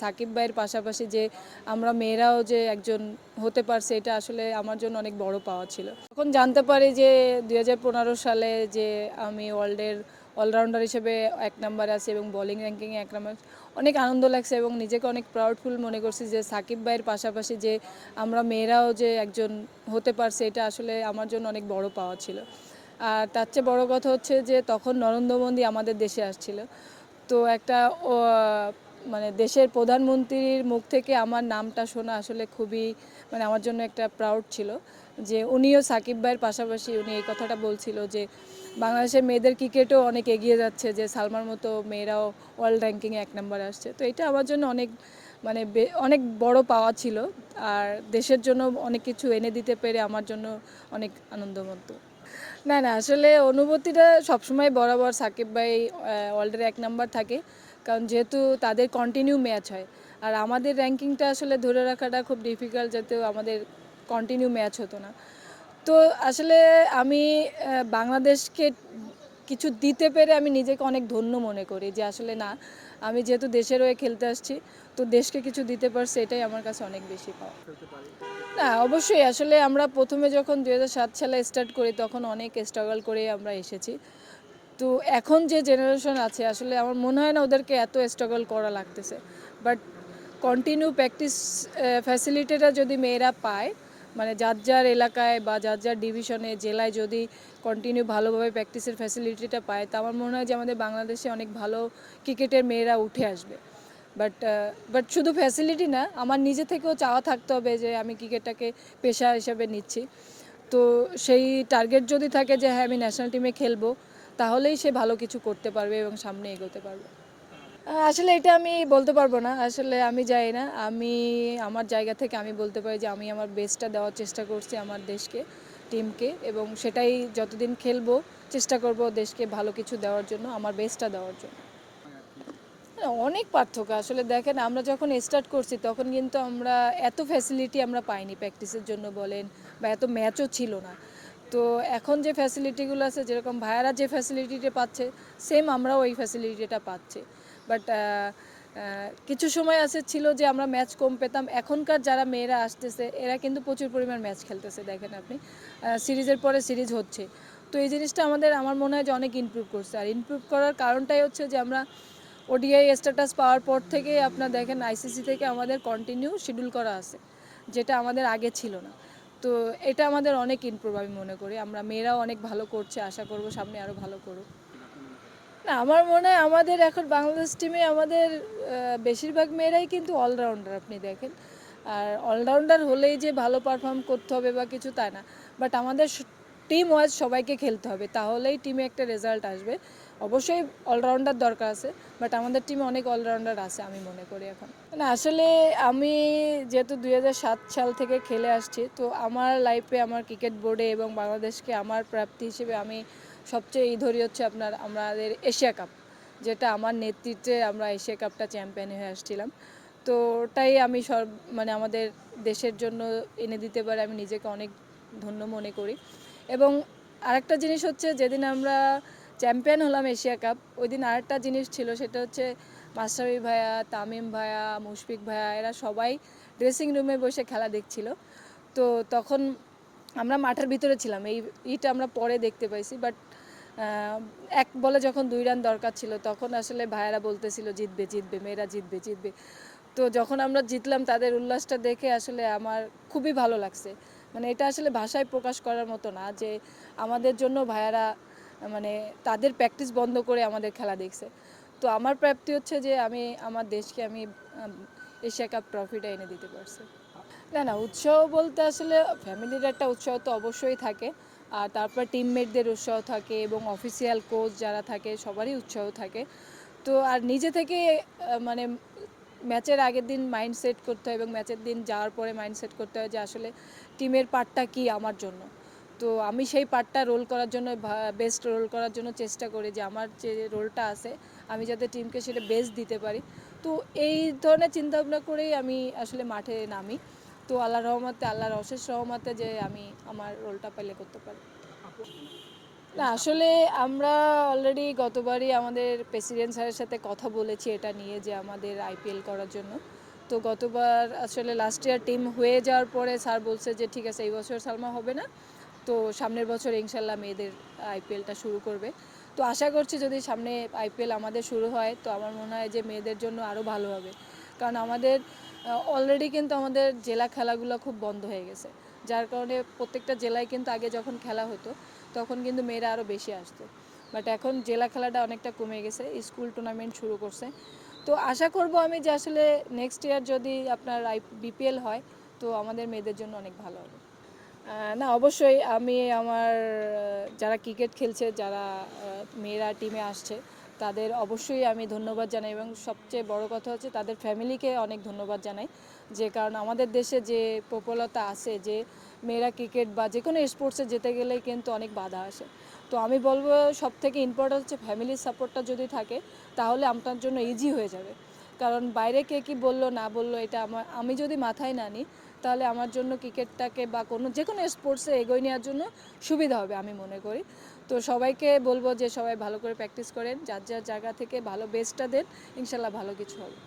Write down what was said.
সাকিব ভাইয়ের পাশাপাশি যে আমরা মেয়েরাও যে একজন হতে পারছে এটা আসলে আমার জন্য অনেক বড় পাওয়া ছিল। তখন জানতে পারি যে দু হাজার পনেরো সালে যে আমি ওয়ার্ল্ডের অলরাউন্ডার হিসেবে এক নম্বরে আছি এবং বলিং র্যাঙ্কিংয়ে এক নম্বর, অনেক আনন্দ লাগছে এবং নিজেকে অনেক প্রাউডফুল মনে করছি যে সাকিব ভাইয়ের পাশাপাশি যে আমরা মেয়েরাও যে একজন হতে পারছে এটা আসলে আমার জন্য অনেক বড় পাওয়া ছিল। আর তার চেয়ে বড় কথা হচ্ছে যে তখন নরেন্দ্র মোদী আমাদের দেশে আসছিল। তো একটা মানে দেশের প্রধানমন্ত্রীর মুখ থেকে আমার নামটা শোনা আসলে খুবই মানে আমার জন্য একটা প্রাউড ছিল যে উনিও সাকিব ভাইয়ের পাশাপাশি উনি এই কথাটা বলছিল যে বাংলাদেশের মেয়েদের ক্রিকেটও অনেক এগিয়ে যাচ্ছে, যে সালমার মতো মেয়েরাও ওয়ার্ল্ড র্যাঙ্কিংয়ে এক নম্বরে আসছে। তো এটা আমার জন্য অনেক মানে অনেক বড় পাওয়া ছিল আর দেশের জন্য অনেক কিছু এনে দিতে পেরে আমার জন্য অনেক আনন্দমন্ত। না না, আসলে অনুভূতিটা সবসময় বরাবর সাকিব ভাই ওয়ার্ল্ডের এক নাম্বার থাকে। কারণ যেহেতু তাদের কন্টিনিউ ম্যাচ হয়। আর আমাদের র্যাঙ্কিংটা আসলে ধরে রাখাটা খুব ডিফিকাল্ট যেহেতু আমাদের কন্টিনিউ ম্যাচ হতো না। তো আসলে আমি বাংলাদেশকে কিছু দিতে পেরে আমি নিজেকে অনেক ধন্য মনে করি যে আসলে না, আমি যেহেতু দেশের হয়ে খেলতে আসছি, তো দেশকে কিছু দিতে পারছি, এটাই আমার কাছে অনেক বেশি পাওয়া। না, অবশ্যই আসলে আমরা প্রথমে যখন দু হাজার সাত সালে স্টার্ট করি, তখন অনেক স্ট্রাগল করে আমরা এসেছি। তো এখন যে জেনারেশন আছে, আসলে আমার মনে হয় না ওদেরকে এত স্ট্রাগল করা লাগতেছে। বাট কন্টিনিউ প্র্যাকটিস ফ্যাসিলিটিটা যদি মেয়েরা পায় মানে যার যার এলাকায় বা যার যার ডিভিশনে জেলায় যদি কন্টিনিউ ভালোভাবে প্র্যাকটিসের ফ্যাসিলিটিটা পায়, তা আমার মনে হয় যে আমাদের বাংলাদেশে অনেক ভালো ক্রিকেটের মেয়েরা উঠে আসবে। বাট বাট শুধু ফ্যাসিলিটি না, আমার নিজে থেকেও চাওয়া থাকতে হবে যে আমি ক্রিকেটটাকে পেশা হিসেবে নিচ্ছি। তো সেই টার্গেট যদি থাকে যে হ্যাঁ আমি ন্যাশনাল টিমে খেলব তাহলেই সে ভালো কিছু করতে পারবে এবং সামনে এগোতে পারবে। আসলে এটা আমি বলতে পারব না। আসলে আমি যাই না। আমি আমার জায়গা থেকে আমি বলতে পারি যে আমি আমার বেস্টটা দেওয়ার চেষ্টা করছি আমার দেশকে টিমকে এবং সেটাই যতদিন খেলব চেষ্টা করব দেশকে ভালো কিছু দেওয়ার জন্য, আমার বেস্টটা দেওয়ার জন্য। অনেক পার্থক্য। আসলে দেখেন, আমরা যখন স্টার্ট করছি তখন কিন্তু আমরা এত ফ্যাসিলিটি আমরা পাইনি প্র্যাকটিসের জন্য বলেন বা এত ম্যাচও ছিল না। তো এখন যে ফ্যাসিলিটিগুলো আছে, যেরকম ভাইয়ারা যে ফ্যাসিলিটিটা পাচ্ছে সেম আমরাও ওই ফ্যাসিলিটিটা পাচ্ছি। বাট কিছু সময় আছে ছিল যে আমরা ম্যাচ কম পেতাম। এখনকার যারা মেয়েরা আসতেছে, এরা কিন্তু প্রচুর পরিমাণ ম্যাচ খেলতেছে, দেখেন আপনি। সিরিজের পরে সিরিজ হচ্ছে। তো এই জিনিসটা আমাদের, আমার মনে হয় যে অনেক ইমপ্রুভ করছে। আর ইমপ্রুভ করার কারণটাই হচ্ছে যে আমরা ওডিআই স্ট্যাটাস পাওয়ার পর থেকে আপনার দেখেন আইসিসি থেকে আমাদের কন্টিনিউ শিডিউল করা আছে, যেটা আমাদের আগে ছিল না। তো এটা আমাদের অনেক ইমপ্রুভ আমি মনে করি। আমরা মেয়েরাও অনেক ভালো করছে, আশা করব সামনে আরও ভালো করুক। না, আমার মনে হয় আমাদের এখন বাংলাদেশ টিমে আমাদের বেশিরভাগ মেয়েরাই কিন্তু অলরাউন্ডার আপনি দেখেন। আর অলরাউন্ডার হলেই যে ভালো পারফর্ম করতে হবে বা কিছু তাই না। বাট আমাদের টিম ওয়াইজ সবাইকে খেলতে হবে। তাহলেই টিমে একটা রেজাল্ট আসবে। অবশ্যই অলরাউন্ডার দরকার আছে বাট আমাদের টিমে অনেক অলরাউন্ডার আছে আমি মনে করি এখন। মানে আসলে আমি যেহেতু দু হাজার সাত সাল থেকে খেলে আসছি, তো আমার লাইফে আমার ক্রিকেট বোর্ডে এবং বাংলাদেশকে আমার প্রাপ্তি হিসেবে আমি সবচেয়ে এই ধরি হচ্ছে আপনার, আমাদের এশিয়া কাপ, যেটা আমার নেতৃত্বে আমরা এশিয়া কাপটা চ্যাম্পিয়ন হয়ে আসছিলাম। তো ওটাই আমি সব মানে আমাদের দেশের জন্য এনে দিতে পারে, আমি নিজেকে অনেক ধন্য মনে করি। এবং আরেকটা জিনিস হচ্ছে, যেদিন আমরা চ্যাম্পিয়ন হলাম এশিয়া কাপ। ওই দিন আরেকটা জিনিস ছিল, সেটা হচ্ছে মাস্টারি ভাইয়া, তামিম ভাইয়া, মুশফিক ভাইয়া, এরা সবাই ড্রেসিং রুমে বসে খেলা দেখছিল। তো তখন আমরা মাঠের ভিতরে ছিলাম, এই ইটা আমরা পরে দেখতে পাইছি বাট এক বলে যখন দুই রান দরকার ছিল, তখন আসলে ভাইয়ারা বলতেছিল, জিতবে জিতবে, মেয়েরা জিতবে জিতবে। তো যখন আমরা জিতলাম, তাদের উল্লাসটা দেখে আসলে আমার খুবই ভালো লাগছে। মানে এটা আসলে ভাষায় প্রকাশ করার মতো না, যে আমাদের জন্য ভাইয়ারা মানে তাদের প্র্যাকটিস বন্ধ করে আমাদের খেলা দেখছে। তো আমার প্রাপ্তি হচ্ছে যে আমি, আমার দেশকে আমি এশিয়া কাপ ট্রফিটা এনে দিতে পারছি। না না, উৎসাহ বলতে আসলে ফ্যামিলির একটা উৎসাহ তো অবশ্যই থাকে। আর তারপর টিমমেটদের উৎসাহ থাকে এবং অফিসিয়াল কোচ যারা থাকে সবারই উৎসাহ থাকে। তো আর নিজে থেকে মানে ম্যাচের আগের দিন মাইন্ড সেট করতে হয় এবং ম্যাচের দিন যাওয়ার পরে মাইন্ড সেট করতে হয় যে আসলে টিমের পার্টটা কি আমার জন্য। তো আমি সেই পার্টটা রোল করার জন্য বেস্ট রোল করার জন্য চেষ্টা করি যে আমার যে রোলটা আছে, আমি যাতে টিমকে সেটা বেস্ট দিতে পারি। তো এই ধরনের চিন্তাভাবনা করেই আমি আসলে মাঠে নামি। তো আল্লাহ রহমতে, আল্লাহর অশেষ রহমতে যে আমি আমার রোলটা পেলে করতে পারি। না, আসলে আমরা অলরেডি গতবারই আমাদের প্রেসিডেন্ট স্যারের সাথে কথা বলেছি এটা নিয়ে যে আমাদের আইপিএল করার জন্য। তো গতবার আসলে লাস্ট ইয়ার টিম হয়ে যাওয়ার পরে স্যার বলছে যে, ঠিক আছে, এই বছর সালমা হবে না। তো সামনের বছর ইনশাল্লাহ মেয়েদের আইপিএলটা শুরু করবে। তো আশা করছি যদি সামনে আইপিএল আমাদের শুরু হয়, তো আমার মনে হয় যে মেয়েদের জন্য আরও ভালো হবে। কারণ আমাদের অলরেডি কিন্তু আমাদের জেলা খেলাগুলো খুব বন্ধ হয়ে গেছে। যার কারণে প্রত্যেকটা জেলায় কিন্তু আগে যখন খেলা হতো, তখন কিন্তু মেয়েরা আরও বেশি আসতো। বাট এখন জেলা খেলাটা অনেকটা কমে গেছে, স্কুল টুর্নামেন্ট শুরু করছে। তো আশা করব আমি যে আসলে নেক্সট ইয়ার যদি আপনার আই বিপিএল হয়, তো আমাদের মেয়েদের জন্য অনেক ভালো হবে। না, অবশ্যই আমি আমার যারা ক্রিকেট খেলছে, যারা মেয়েরা টিমে আসছে, তাদের অবশ্যই আমি ধন্যবাদ জানাই এবং সবচেয়ে বড় কথা হচ্ছে তাদের ফ্যামিলিকে অনেক ধন্যবাদ জানাই। যে কারণ আমাদের দেশে যে প্রবলতা আছে, যে মেয়েরা ক্রিকেট বা যে কোনো স্পোর্টসে যেতে গেলেই কিন্তু অনেক বাধা আসে। তো আমি বলব সব থেকে ইম্পর্টেন্ট হচ্ছে ফ্যামিলির সাপোর্টটা যদি থাকে, তাহলে আপনার জন্য ইজি হয়ে যাবে। কারণ বাইরে কে কি বলল, না বলল, এটা আমার, আমি যদি মাথায় না নিই তাহলে আমার জন্য ক্রিকেটটাকে বা কোনো, যে কোনো স্পোর্টসে এগোয় নেওয়ার জন্য সুবিধা হবে আমি মনে করি। তো সবাইকে বলব যে সবাই ভালো করে প্র্যাকটিস করেন, যার যার জায়গা থেকে ভালো বেস্টটা দেন, ইনশাল্লাহ ভালো কিছু হবে।